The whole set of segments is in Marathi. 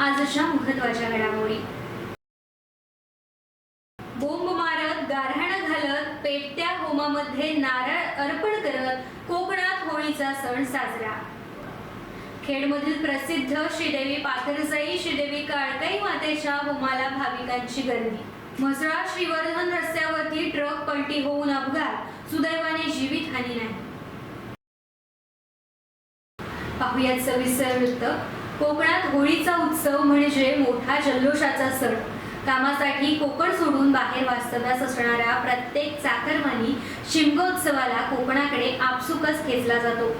आजच्या महत्त्वाच्या घडामोडी. बोंब मारत गारहाण घालत पेटत्या होमामध्ये नारळ अर्पण करत कोकणात होळीचा सण साजरा. खेडमधील प्रसिद्ध श्रीदेवी पाथरसाई श्रीदेवी काळकाई मातेच्या होमाला भाविकांची गर्दी. म्हसळा श्रीवर्धन रस्त्यावरती ट्रक पलटी होऊन अपघात सुदैवाने जीवितहानी नाही. पाहुयात सविस्तर वृत्त. कोकणात होळीचा उत्सव म्हणजे मोठा जल्लोषाचा सण. कामासाठी कोकण सोडून बाहेर वास्तव्यास असणाऱ्या प्रत्येक चाकरमानी शिमगोत्सवाला कोकणाकडे आपसुकच खेचला जातो.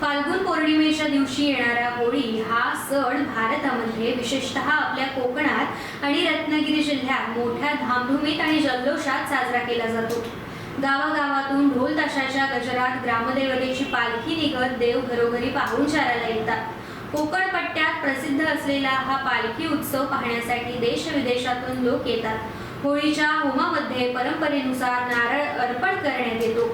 फाल्गुन पौर्णिमेच्या दिवशी येणारा होळी हा सण भारतामध्ये विशेषतः आपल्या कोकणात आणि रत्नागिरी जिल्ह्यात मोठ्या धामधुमीत आणि जल्लोषात साजरा केला जातो. गावागावातून ढोल ताशाच्या गजरात ग्रामदेवतेची पालखी निघत देव घरोघरी पाहुणचाराला येतात. कोकणपट्ट्यात प्रसिद्ध असलेला हा पालखी उत्सव पाहण्यासाठी देश विदेशातून लोक येतात. होळीच्या होमामध्ये परंपरेनुसार नारळ अर्पण करण्यात येतो.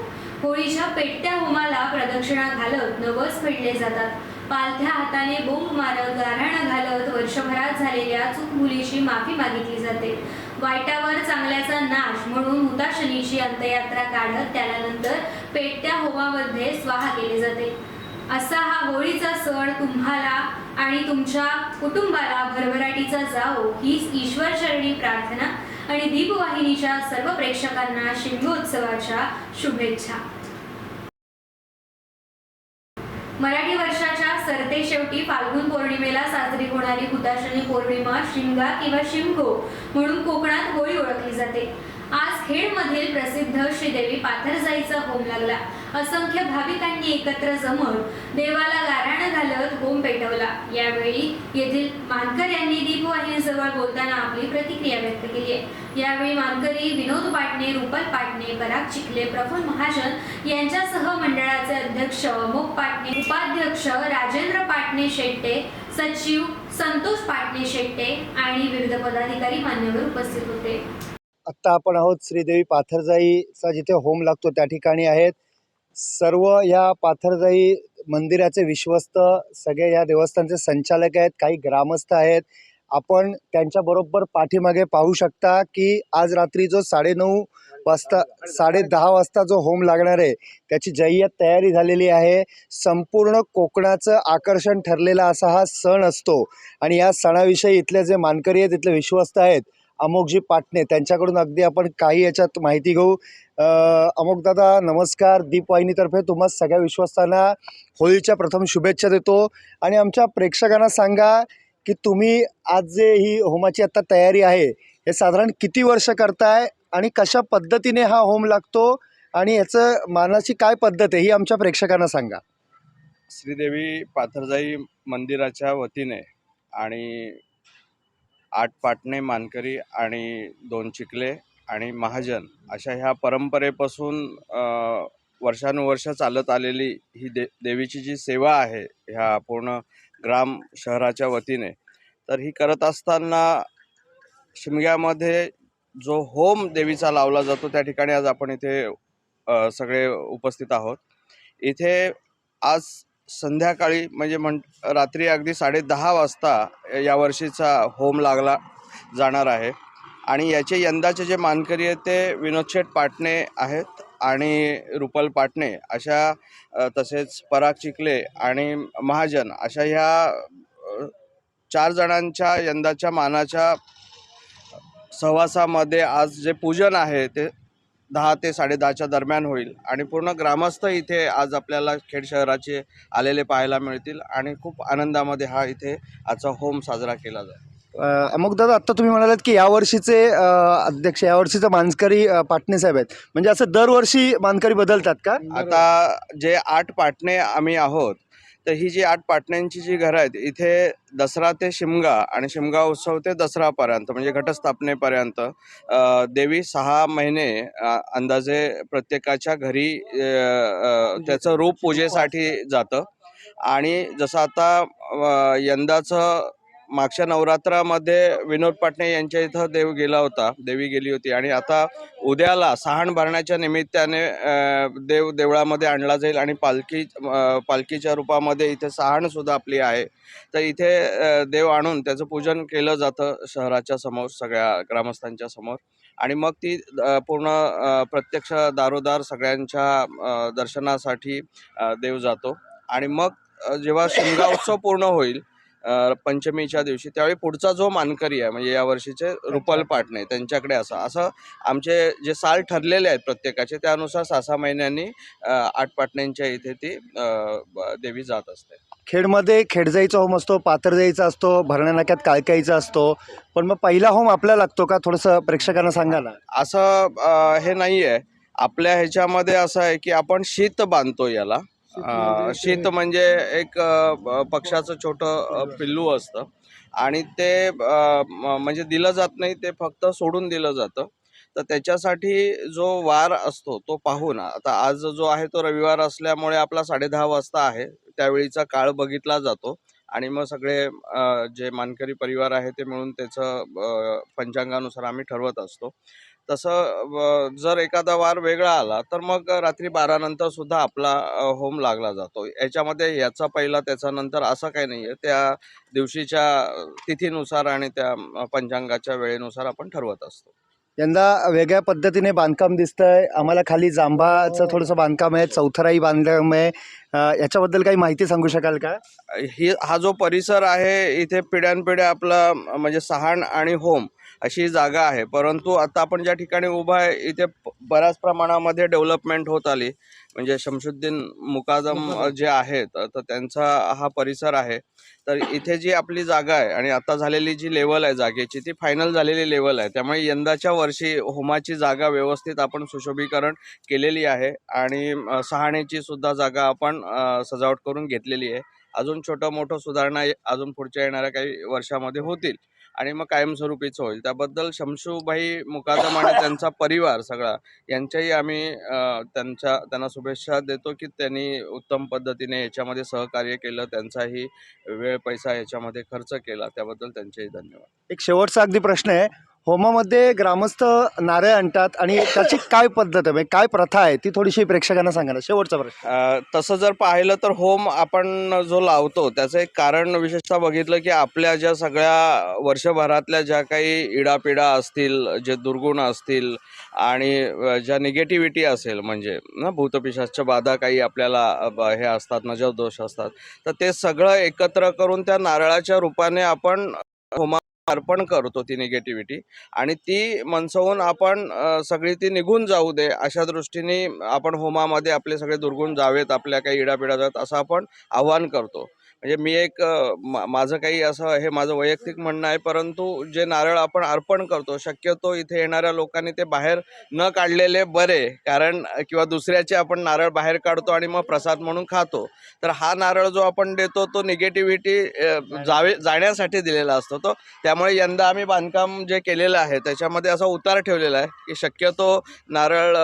होळीच्या पेटत्या होमाला प्रदक्षिणा घालत नवस फेडले जातात. पालथ्या हाताने बोंब मारत गाऱ्हाणं घालत वर्षभरात झालेल्या चूकमुलीची माफी मागितली जाते. वाईटावर चांगल्याचा नाश म्हणून हुताशनीची अंत्ययात्रा काढत त्याला नंतर पेटत्या होमामध्ये स्वाहा केले जाते. असा हा होळीचा सण तुम्हाला आणि तुमच्या कुटुंबाला भरभराटीचा जावो हीच ईश्वर चरणी प्रार्थना आणि दीपवाहिनीच्या सर्व प्रेक्षकांना शिमगोत्सवाच्या शुभेच्छा. मराठी वर्षाच्या सरते शेवटी फाल्गुन पौर्णिमेला साजरी होणारी हुताशनी पौर्णिमा शिमगा किंवा शिमगो म्हणून कोकणात होळी ओळखली जाते. आज खेडमधील प्रसिद्ध श्रीदेवी पाथरजाईचा होम लागला. असंख्य भाविकांनी एकत्र जमून देवाला गाराणं घालत होम पेटवला. यावेळी येथील मानकर यांनी दीपवाहिनीजवळ बोलताना आपली प्रतिक्रिया व्यक्त केली आहे. यावेळी मानकरी विनोद पाटणे रुपल पाटणे पराग चिखले प्रफुल्ल महाजन यांच्यासह मंडळाचे अध्यक्ष अमोक पाटणे उपाध्यक्ष राजेंद्र पाटणे शेट्टे सचिव संतोष पाटणे शेट्टे आणि विविध पदाधिकारी मान्यवर उपस्थित होते. आत्ता आपण आहोत श्रीदेवी पाथरजाईचा जिथे होम लागतो त्या ठिकाणी आहेत. सर्व या पाथरजाई मंदिराचे विश्वस्त सगळे या देवस्थानचे संचालक आहेत काही ग्रामस्थ आहेत. आपण त्यांच्याबरोबर पाठीमागे पाहू शकता की आज रात्री जो साडेनऊ वाजता साडे दहा वाजता जो होम लागणार आहे त्याची जय्यत तयारी झालेली आहे. संपूर्ण कोकणाचं आकर्षण ठरलेला असा हा सण असतो. आणि या सणाविषयी इथले जे मानकरी आहेत इथले विश्वस्त आहेत अमोकजी पाटणे त्यांच्याकडून अगदी आपण काही याच्यात माहिती घेऊ. अमोक दादा नमस्कार. दीपवाहिनीतर्फे तुम्हा सगळ्या विश्वस्तांना होळीच्या प्रथम शुभेच्छा देतो. आणि आमच्या प्रेक्षकांना सांगा की तुम्ही आज जे ही होमाची आत्ता तयारी आहे हे साधारण किती वर्ष करताय आणि कशा पद्धतीने हा होम लागतो आणि याचं मानाची काय पद्धत आहे ही आमच्या प्रेक्षकांना सांगा. श्रीदेवी पाथरजाई मंदिराच्या वतीने आणि आठ पाटणे मानकरी आणि दोन चिखले आणि महाजन अशा ह्या परंपरेपासून वर्षानुवर्ष चालत आलेली ही दे देवीची जी सेवा आहे ह्या पूर्ण ग्राम शहराच्या वतीने तर ही करत असताना शिमग्यामध्ये जो होम देवीचा लावला जातो त्या ठिकाणी आज आपण इथे सगळे उपस्थित आहोत. इथे आज संध्याकाळी म्हणजे म्हण रात्री अगदी साडेदहा वाजता यावर्षीचा होम लागला जाणार आहे. आणि याचे यंदाचे जे मानकरी आहेत ते विनोदशेठ पाटणे आहेत आणि रुपल पाटणे अशा तसेच पराग चिखले आणि महाजन अशा ह्या चार जणांच्या यंदाच्या मानाच्या सहवासामध्ये आज जे पूजन आहे ते दहा ते साडेदहाच्या दरम्यान होईल. आणि पूर्ण ग्रामस्थ इथे आज आपल्याला खेड शहराचे आलेले पाहायला मिळतील आणि खूप आनंदामध्ये हा इथे आजचा होम साजरा केला जाईल. अमोक दादा आत्ता तुम्ही म्हणालात की यावर्षीचे अध्यक्ष यावर्षीचे मानकरी पाटणे साहेब आहेत. म्हणजे असं दरवर्षी मानकरी बदलतात का? आता जे आठ पाटणे आम्ही आहोत तर ही जी आठ पाटण्यांची जी घरं आहेत इथे दसरा ते शिमगा आणि शिमगा उत्सव ते दसरापर्यंत म्हणजे घटस्थापनेपर्यंत देवी सहा महिने अंदाजे प्रत्येकाच्या घरी त्याचं रूप पूजेसाठी जातं. आणि जसं आता यंदाचं मागच्या नवरात्रामध्ये विनोद पाटणे यांच्या इथं देव गेला होता. देवी गेली होती. आणि आता उद्याला सहाण भरण्याच्या निमित्ताने देव देवळामध्ये आणला जाईल आणि पालखी पालखीच्या रूपामध्ये इथे सहाणसुद्धा आपली आहे. तर इथे देव आणून त्याचं पूजन केलं जातं शहराच्या समोर सगळ्या ग्रामस्थांच्या समोर. आणि मग ती पूर्ण प्रत्यक्ष दारोदार सगळ्यांच्या दर्शनासाठी देव जातो. आणि मग जेव्हा शिमगा उत्सव पूर्ण होईल पंचमीच्या दिवशी. त्यावेळी पुढचा जो मानकरी आहे म्हणजे या वर्षीचे रुपल पाटणे त्यांच्याकडे असं. असं आमचे जे साल ठरलेले आहेत प्रत्येकाचे त्यानुसार सहा सहा महिन्यांनी आठ पाटण्यांच्या इथे ती देवी जात असते. खेडमध्ये खेडजाईचा होम असतो पाथरजाईचा असतो भरण्या नाक्यात काळकाईचा असतो. पण मग पहिला होम आपल्याला लागतो का? थोडंसं प्रेक्षकांना सांगा ना. असं हे नाही आहे आपल्या ह्याच्यामध्ये असं आहे की आपण शीत बांधतो याला. शीत म्हणजे एक पक्षाचं छोटं पिल्लू असतं. आणि ते म्हणजे दिलं जात नाही ते फक्त सोडून दिलं जातं. तर त्याच्यासाठी जो वार असतो तो पाहून आता आज जो आहे तो रविवार असल्यामुळे आपला साडेदहा वाजता आहे. त्यावेळीचा काळ बघितला जातो. आणि मग सगळे जे मानकरी परिवार आहे ते मिळून त्याचं पंचांगानुसार आम्ही ठरवत असतो. तसं जर एखादा वार वेगळा आला तर मग रात्री बारा नंतर सुद्धा आपला होम लागला जातो. याच्यामध्ये याचा पहिला त्याचा नंतर असं काही नाही आहे त्या दिवशीच्या तिथीनुसार आणि त्या पंचांगाच्या वेळेनुसार आपण ठरवत असतो. यंदा वेगळ्या पद्धतीने बांधकाम दिसतंय. आम्हाला खाली जांभाचं थोडंसं बांधकाम आहे चौथराई बांधकाम आहे. याच्याबद्दल काही माहिती सांगू शकाल का? ही हा जो परिसर आहे इथे पिढ्यानपिढ्या आपला म्हणजे सहाण आणि होम अशी जागा आहे. परंतु आता आपण ज्या ठिकाणी उभा आहे इथे बऱ्याच प्रमाणामध्ये डेव्हलपमेंट होत आली. म्हणजे शमशुद्दीन मुकादम जे आहेत तर त्यांचा हा परिसर आहे. तर इथे जी आपली जागा आहे आणि आता झालेली जी लेवल आहे जागेची ती फायनल झालेली लेवल आहे. त्यामुळे यंदाच्या वर्षी होमाची जागा व्यवस्थित आपण सुशोभीकरण केलेली आहे आणि अ, सहाण्याची सुद्धा जागा आपण सजावट करून घेतलेली आहे. अजून छोटं मोठं सुधारणा अजून पुढच्या येणाऱ्या काही वर्षामध्ये होतील. आणि मग कायमस्वरूपीच होईल. त्याबद्दल शमशूभाई मुकादम आणि त्यांचा परिवार सगळा यांच्याही आम्ही त्यांच्या त्यांना शुभेच्छा देतो की त्यांनी उत्तम पद्धतीने याच्यामध्ये सहकार्य केलं त्यांचाही वेळ पैसा याच्यामध्ये खर्च केला. त्याबद्दल त्यांचेही धन्यवाद. एक शेवटचा अगदी प्रश्न आहे. होमामध्ये ग्रामस्थ नारळ आणतात आणि त्याची काय पद्धत आहे? म्हणजे काय प्रथा आहे? ती थोडीशी प्रेक्षकांना सांगा ना शेवटचा प्रश्न. अ, तसं जर पाहिलं तर होम आपण जो लावतो त्याचं एक कारण विशेषतः बघितलं की आपल्या ज्या सगळ्या वर्षभरातल्या ज्या काही इडापिडा असतील जे दुर्गुण असतील आणि अ, ज्या निगेटिव्हिटी असेल म्हणजे ना भूतपिशाच्या बाधा काही आपल्याला अ, ब- हे असतात नजर दोष असतात तर ते सगळं एकत्र करून त्या नारळाच्या रूपाने आपण होमा अर्पण करतो ती निगेटिव्हिटी आणि ती मनसवून आपण सगळी ती निघून जाऊ दे अशा दृष्टीने आपण होमामध्ये आपले सगळे दुर्गुण जावेत आपल्या काही इडापिडा जावेत असं आपण आव्हान करतो. म्हणजे मी एक मा- माझं काही असं हे माझं वैयक्तिक म्हणणं आहे परंतु जे नारळ आपण अर्पण करतो शक्यतो इथे येणाऱ्या लोकांनी ते बाहेर न काढलेले बरे कारण किंवा दुसऱ्याचे आपण नारळ बाहेर काढतो आणि मग प्रसाद म्हणून खातो. तर हा नारळ जो आपण देतो तो निगेटिव्हिटी जावे जाण्यासाठी दिलेला असतो. तो त्यामुळे यंदा आम्ही बांधकाम जे केलेलं आहे त्याच्यामध्ये असा उतार ठेवलेला आहे की शक्यतो नारळ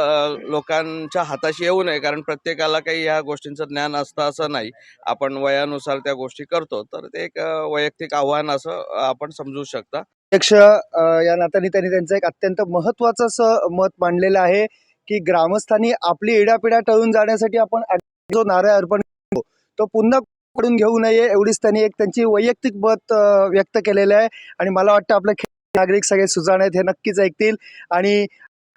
लोकांच्या हाताशी येऊ नये कारण प्रत्येकाला काही ह्या गोष्टींचं ज्ञान असतं असं नाही. आपण वयानुसार त्या गोष्टी करतो. तर ते एक वैयक्तिक आव्हान असं आपण समजू शकता. अध्यक्ष या नात्याने त्यांनी त्यांचं एक अत्यंत महत्वाचं असं मत मांडलेलं आहे की ग्रामस्थांनी आपली इडापिडा टळून जाण्यासाठी आपण जो नारा अर्पण करतो तो पुन्हा कडून घेऊ नये एवढीच त्यांनी एक त्यांची वैयक्तिक मत व्यक्त केलेलं आहे. आणि मला वाटतं आपले नागरिक सगळे सुजाण आहेत हे नक्कीच ऐकतील. आणि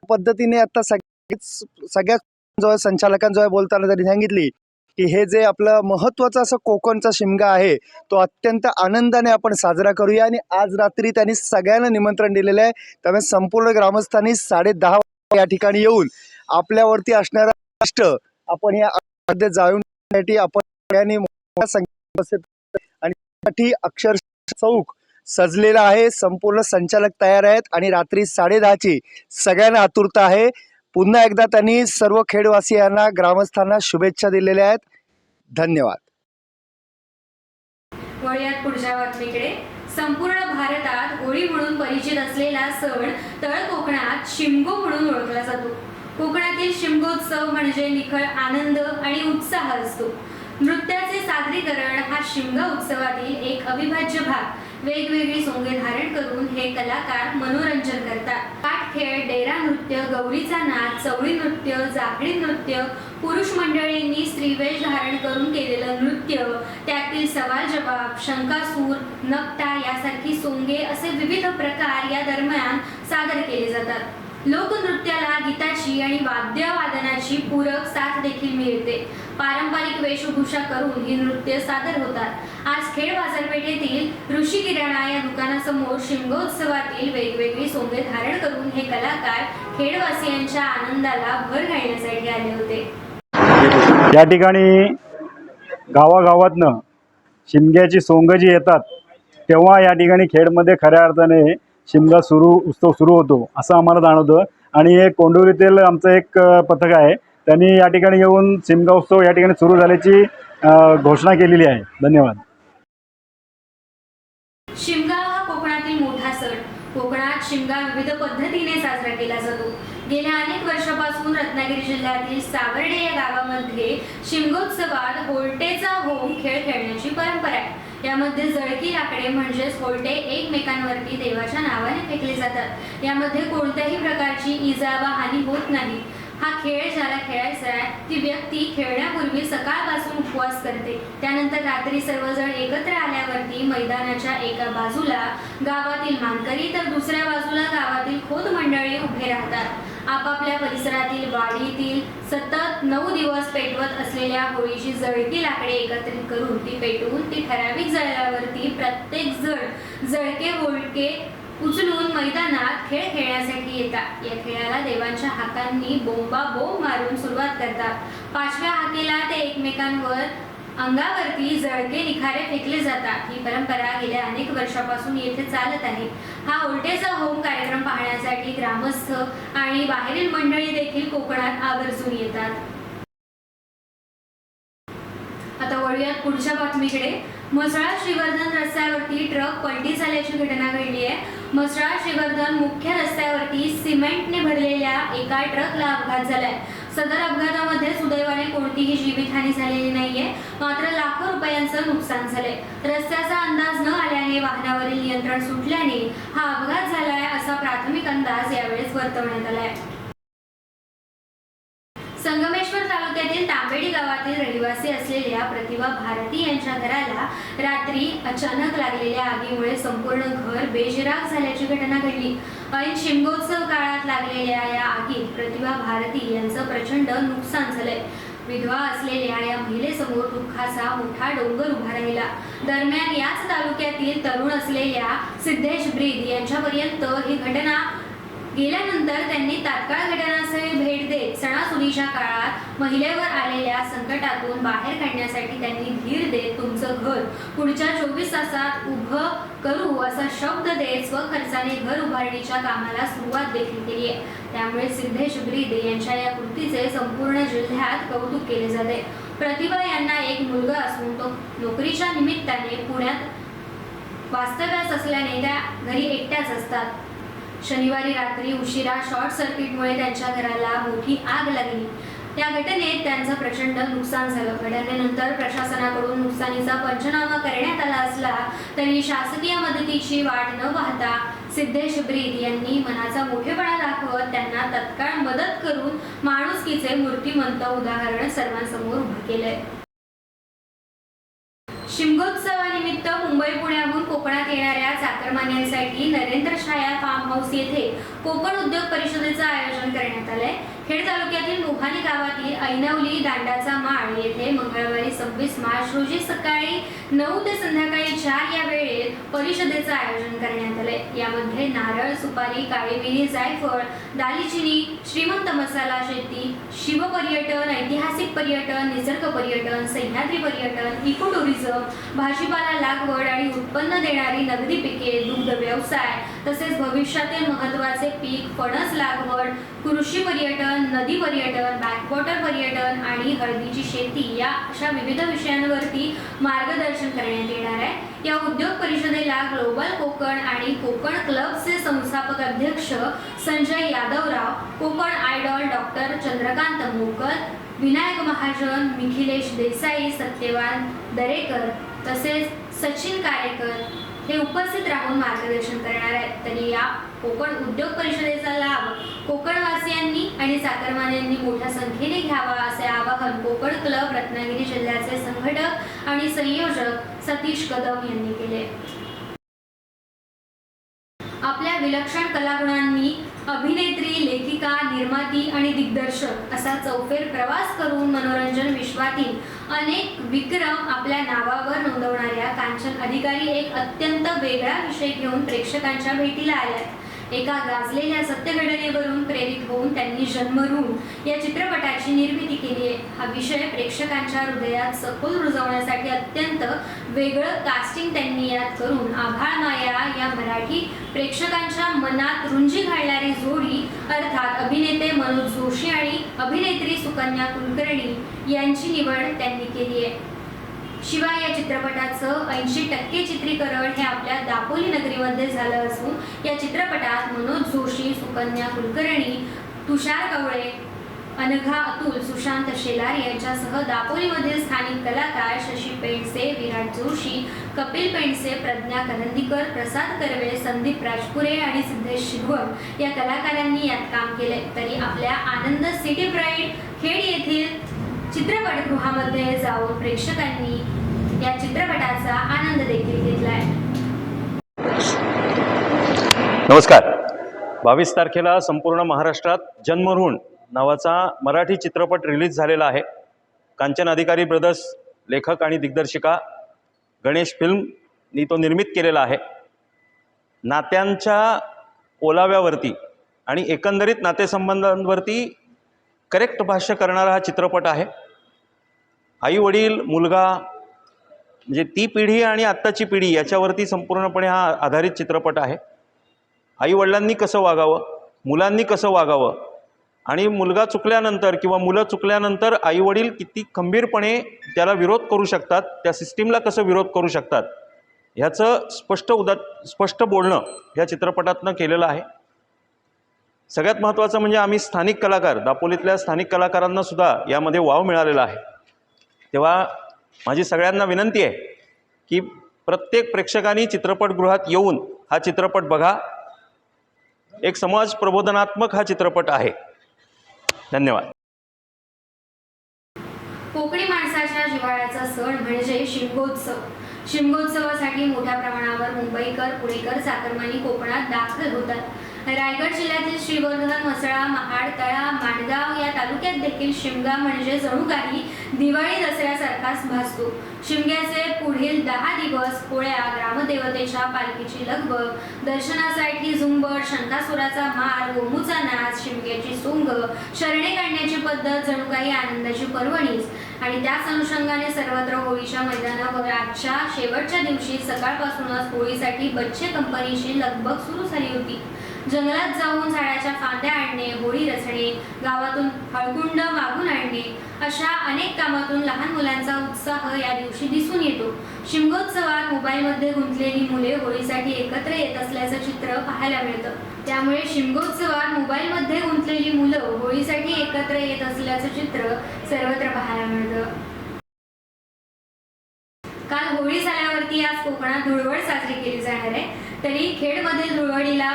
पद्धतीने आता सगळ्याच सगळ्याच जो संचालकांजवळ बोलताना त्यांनी सांगितली की हे जे आपलं महत्वाचं असं कोकणचा शिमगा आहे तो अत्यंत आनंदाने आपण साजरा करूया आणि आज रात्री त्यांनी सगळ्यांना निमंत्रण दिलेलं आहे. त्यामुळे संपूर्ण ग्रामस्थांनी साडे दहा या ठिकाणी येऊन आपल्यावरती असणारा कष्ट आपण या मध्ये जाऊन आपण सगळ्यांनी आणि अक्षर चौक सजलेला आहे. संपूर्ण संचालक तयार आहेत आणि रात्री साडे दहाची सगळ्यांना आतुरता आहे. पुन्हा एकदा त्यांनी सर्व खेडवासियांना ग्रामस्थांना शुभेच्छा दिलेल्या आहेत. धन्यवाद. वळूयात पुढच्या बातमीकडे. संपूर्ण भारतात होळी म्हणून परिचित असलेला सण तळ कोकणात शिमगो म्हणून ओळखला जातो. कोकणातील शिमगोत्सव म्हणजे निखळ आनंद आणि उत्साह असतो. नृत्याचे सादरीकरण हा शिमगा उत्सवातील एक अविभाज्य भाग. वेगवेगळी सोंगे धारण करून हे कलाकार मनोरंजन करतात. काठखेळ डेरा नृत्य गौरीचा नाच चवळी नृत्य जाखडी नृत्य पुरुष मंडळींनी स्त्रीवेश धारण करून केलेलं नृत्य त्यातील सवाल जवाब शंकासूर नकटा यासारखी सोंगे असे विविध प्रकार या दरम्यान सादर केले जातात. लोकनृत्याला गीताची आणि वाद्यवादनाची पूरक साथ देखील मिळते. पारंपरिक वेशभूषा करून ही नृत्य सादर होतात. आज खेड बाजारपेठेतील ऋषी किराणा या दुकानासमोर शिमगोत्सवातील वेगवेगळी सोंगे धारण करून हे कलाकार खेडवासियांच्या आनंदाला भर घालण्यासाठी आले होते. या ठिकाणी गावागावातनं शिमग्याची सोंग जी येतात तेव्हा या ठिकाणी खेडमध्ये खऱ्या अर्थाने शिमगा सुरू उत्सव सुरू होतो असं आम्हाला जाणवतं. आणि हे कोंडुरीतील आमचं एक पथक आहे त्यांनी या ठिकाणी येऊन सिमगा उत्सव या ठिकाणी सुरू झाल्याची घोषणा केलेली आहे. धन्यवाद. शिमगाव हा कोकणातील मोठा सण. कोकणात शिमगा विविध पद्धतीने साजरा केला जातो. गेल्या अनेक वर्षापासून रत्नागिरी जिल्ह्यातील सावर्डे या गावामध्ये शिमगोत्सवात होलटेचा होम खेळ खेळण्याची परंपरा आहे. यामध्ये जळकी लाकडे म्हणजेच होलटे एकमेकांवरती देवाच्या नावाने फेकले जातात. यामध्ये कोणत्याही प्रकारची इजा वा हानी होत नाही. हा खेळ ज्याला खेळायचा आहे ती व्यक्ती खेळण्यापूर्वी सकाळपासून उपवास करते. त्यानंतर रात्री सर्वजण एकत्र आल्यावरती मैदानाच्या एका बाजूला गावातील मानकरी तर दुसऱ्या बाजूला गावातील खोद मंडळी उभे राहतात. आपापल्या परिसरातील वाडीतील सतत नऊ दिवस पेटवत असलेल्या होळीची जळकी लाकडे एकत्रित करून ती पेटवून ती ठराविक जळल्यावरती प्रत्येक जण जळके होळके उचलून मैदानात खेळ खेळण्यासाठी येतात या खेळाला देवांच्या हातांनी बोंबा बोंब मारून सुरुवात करतात. पाचव्या हाकेला ते एकमेकांवर अंगावरती जळके निखारे फेकले जातात. ही परंपरा गेल्या अनेक वर्षापासून येथे चालत आहे. हा उलटेचा होम कार्यक्रम पाहण्यासाठी ग्रामस्थ आणि बाहेरील मंडळी देखील कोकणात आवर्जून येतात. आता वळूयात पुढच्या बातमीकडे. म्हसळा श्रीवर्धन रस्त्यावरती ट्रक पलटी झाल्याची घटना घडली आहे. म्हसळा श्रीवर्धन मुख्य रस्त्यावरती सिमेंटने भरलेल्या एका ट्रकला अपघात झालाय. सदर अपघातामध्ये सुदैवाने कोणतीही जीवितहानी झालेली नाहीये. मात्र लाखो रुपयांचं नुकसान झालंय. रस्त्याचा अंदाज न आल्याने वाहनावरील नियंत्रण सुटल्याने हा अपघात झालाय असा प्राथमिक अंदाज यावेळेस वर्तवण्यात आलाय. तालुक्यातील तांबेडी गावातील रहिवासी असलेल्या प्रतिभा भारती यांच्या घराला रात्री अचानक लागलेल्या आगीमुळे संपूर्ण घर बेजराग झाल्याची घटना घडली. ऐन शिमगोत्सव काळात लागलेल्या या आगीत प्रतिभा भारती यांचं प्रचंड नुकसान झालंय. विधवा असलेल्या या महिलेसमोर दुःखाचा मोठा डोंगर उभा राहिला. दरम्यान याच तालुक्यातील तरुण असलेल्या सिद्धेश ब्रीद यांच्यापर्यंत ही घटना गेल्यानंतर त्यांनी तात्काळ घटनास्थळी भेट देत सणासुदीच्या काळात महिलेवर आलेल्या संकटातून बाहेर काढण्यासाठी त्यांनी धीर देत तुमचं घर पुढच्या चोवीस तासात उभं करू असा शब्द देत स्वखर्चाने घर उभारणीच्या कामाला सुरुवात देखील केली आहे. त्यामुळे सिद्धेश ब्रिदे यांच्या या कृतीचे संपूर्ण जिल्ह्यात कौतुक केले जाते. प्रतिभा यांना एक मुलगा असून तो नोकरीच्या निमित्ताने पुण्यात वास्तव्यास असल्याने त्या घरी एकट्याच असतात. शनिवारी रात्री उशिरा शॉर्ट सर्किटमुळे त्यांच्या घराला मोठी आग लागली. त्या घटनेत त्यांचं प्रचंड नुकसान झालं. घटनेनंतर प्रशासनाकडून नुकसानीचा पंचनामा करण्यात आला असला तरी शासकीय मदतीची वाट न पाहता सिद्धेश ब्रीद यांनी मनाचा मोठेपणा दाखवत त्यांना तत्काळ मदत करून माणुसकीचे मूर्तिमंत उदाहरण सर्वांसमोर उभं केलंय. शिमगोत्सवानिमित्त मुंबई पुण्याहून कोकणात येणाऱ्या चाकरमान्यांसाठी नरेंद्र छाया फार्म हाऊस येथे कोकण उद्योग परिषदेचं आयोजन करण्यात आलंय. खेड तालुक्यातील मोहाली गावातील ऐनवली दांडाचा माळ येथे मंगळवारी सव्वीस मार्च रोजी सकाळी नऊ ते संध्याकाळी चार या वेळेत परिषदेचं आयोजन करण्यात आले यामध्ये नारळ सुपारी काळी मिरी जायफळ दालचिनी श्रीमंत मसाला शेती शिवपर्यटन ऐतिहासिक पर्यटन निसर्ग पर्यटन सह्याद्री पर्यटन इको टुरिझम भाजीपाला लागवड आणि उत्पन्न देणारी नगदी पिके दुग्ध व्यवसाय तसेच भविष्यातील महत्त्वाचे पीक फणस लागवड कृषी पर्यटन नदी पर्यटन बॅकवॉटर पर्यटन आणि हळदीची शेती या अशा विविध विषयांवरती मार्गदर्शन करण्यात येणार आहे. या उद्योग परिषदेला ग्लोबल कोकण आणि कोकण क्लबचे संस्थापक अध्यक्ष संजय यादवराव कोकण आयडॉल डॉक्टर चंद्रकांत मोकल विनायक महाजन मिखिलेश देसाई सत्यवान दरेकर तसेच सचिन कारेकर हे उपस्थित राहून मार्गदर्शन करणार आहेत. तरी या कोकण उद्योग परिषदेचा लाभ कोकणवासियांनी आणि चाकरमान्यांनी मोठ्या संख्येने घ्यावा असे आवाहन कोकण क्लब रत्नागिरी जिल्ह्याचे संघटक आणि संयोजक सतीश कदम यांनी केले. विलक्षण कलागुणांनी अभिनेत्री लेखिका निर्माती आणि दिग्दर्शक असा चौफेर प्रवास करून मनोरंजन विश्वातील अनेक विक्रम आपल्या नावावर नोंदवणाऱ्या कांचन अधिकारी एक अत्यंत वेगळा विषय घेऊन प्रेक्षकांच्या भेटीला आल्यात. एका गाजलेल्या सत्यघटनेवरून प्रेरित होऊन त्यांनी जन्मरून या चित्रपटाची निर्मिती केली आहे. हा विषय प्रेक्षकांच्या हृदयात सखोल रुजवण्यासाठी अत्यंत वेगळं कास्टिंग त्यांनी यात करून आभाळ माया या मराठी प्रेक्षकांच्या मनात रुंजी घालणारी जोडी अर्थात अभिनेते मनोज जोशी आणि अभिनेत्री सुकन्या कुलकर्णी यांची निवड त्यांनी केली आहे. शिवाय या चित्रपटाचं ऐंशी टक्के चित्रीकरण हे आपल्या दापोली नगरीमध्ये झालं असून या चित्रपटात मनोज जोशी सुकन्या कुलकर्णी तुषार कवळे अनघा अतुल सुशांत शेलार यांच्यासह दापोलीमधील स्थानिक कलाकार शशी पेंडसे विराट जोशी कपिल पेंडसे प्रज्ञा करंदीकर प्रसाद कर्वे संदीप राजपुरे आणि सिद्धेश शिगवण या कलाकारांनी यात काम केले तरी आपल्या आनंद सिटी प्राईड खेड येथील चित्रपटगृहामध्ये जाऊन प्रेक्षकांनी या चित्रपटाचा आनंद देखील घेतलाय. नमस्कार. बावीस तारखेला संपूर्ण महाराष्ट्रात जन्मऋण नावाचा मराठी चित्रपट रिलीज झालेला आहे. कांचन अधिकारी ब्रदर्स लेखक आणि दिग्दर्शिका गणेश फिल्मनी तो निर्मित केलेला आहे. नात्यांच्या ओलाव्यावरती आणि एकंदरीत नातेसंबंधांवरती करेक्ट भाष्य करणारा हा चित्रपट आहे. आई वडील मुलगा म्हणजे ती पिढी आणि आत्ताची पिढी याच्यावरती संपूर्णपणे हा आधारित चित्रपट आहे. आईवडिलांनी कसं वागावं मुलांनी कसं वागावं आणि मुलगा चुकल्यानंतर किंवा मुलं चुकल्यानंतर आईवडील किती खंबीरपणे त्याला विरोध करू शकतात त्या सिस्टीमला कसं विरोध करू शकतात ह्याचं स्पष्ट उदा स्पष्ट बोलणं ह्या चित्रपटातनं केलेलं आहे. सगळ्यात महत्त्वाचं म्हणजे आम्ही स्थानिक कलाकार दापोलीतल्या स्थानिक कलाकारांना सुद्धा यामध्ये वाव मिळालेला आहे. तेव्हा माझी सगळ्यांना विनंती आहे की प्रत्येक प्रेक्षकांनी चित्रपटगृहात येऊन हा चित्रपट बघा. एक समाज प्रबोधनात्मक हा चित्रपट आहे. धन्यवाद. कोकणी माणसाच्या जिव्हाळ्याचा सण म्हणजे शिमगोत्सव. शिमगोत्सवासाठी मोठ्या प्रमाणावर मुंबईकर पुणेकर चाकरमानी कोकणात दाखल होतात. रायगड जिल्ह्यातील श्रीवर्धन मसळा महाड तळा माणगाव या तालुक्यात देखील शिमगा म्हणजे जणू काही दिवाळी दसऱ्यासारखाच भासतो. शिमग्याचे पुढील दहा दिवस पोळ्या ग्रामदेवतेच्या पालखीची लगबग दर्शनासाठी झुंबड शंकासुराचा मार गोमूचा नाच शिमग्याची सोंग शरणे काढण्याची पद्धत जणू काही आनंदाची पर्वणीच आणि त्याच अनुषंगाने सर्वत्र होळीच्या मैदानावर आजच्या शेवटच्या दिवशी सकाळपासूनच होळीसाठी बच्चे कंपनीची लगबग सुरू झाली होती. जंगलात जाऊन झाडाच्या फांद्या आणणे होळी रचणे गावातून हळकुंड मागून आणणे अशा अनेक कामातून लहान मुलांचा उत्साह या दिवशी दिसून येतो. शिमगोत्सवात मोबाईलमध्ये गुंतलेली मुले होळीसाठी एकत्र येत असल्याचं चित्र पाहायला मिळतं. त्यामुळे शिमगोत्सवात मोबाईलमध्ये गुंतलेली मुलं होळीसाठी एकत्र येत असल्याचं चित्र सर्वत्र पाहायला मिळतं. काल होळी झाल्यावरती आज कोकणात धुळवड साजरी केली जाणार आहे. तरी खेडमधील धुळवडीला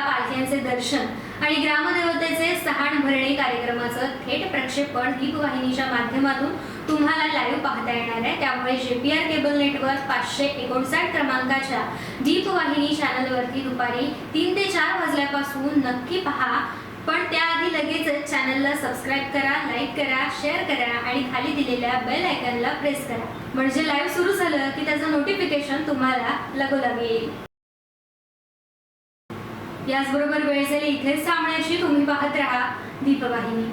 पालख्यांचे दर्शन. आणि ग्रामदेवतेचे सहाण भरणे कार्यक्रमाचं थेट प्रक्षेपण दीपवाहिनीच्या माध्यमातून तुम्हाला लाईव्ह पाहता येणार आहे. त्यामुळे जेपीआर केबल नेटवर्क पाचशे एकोणसाठ क्रमांकाच्या दीपवाहिनी चॅनलवरती दुपारी तीन ते चार वाजल्यापासून नक्की पहा. पण त्याआधी लगेचच चॅनलला सबस्क्राईब करा लाईक करा शेअर करा आणि खाली दिलेल्या बेल आयकनला प्रेस करा. म्हणजे लाईव्ह सुरू झालं की त्याचं नोटिफिकेशन तुम्हाला लगोलग येईल. याचबरोबर वेळ झाली इथेच थांबण्याची तुम्ही पाहत राहा दीपवाहिनी.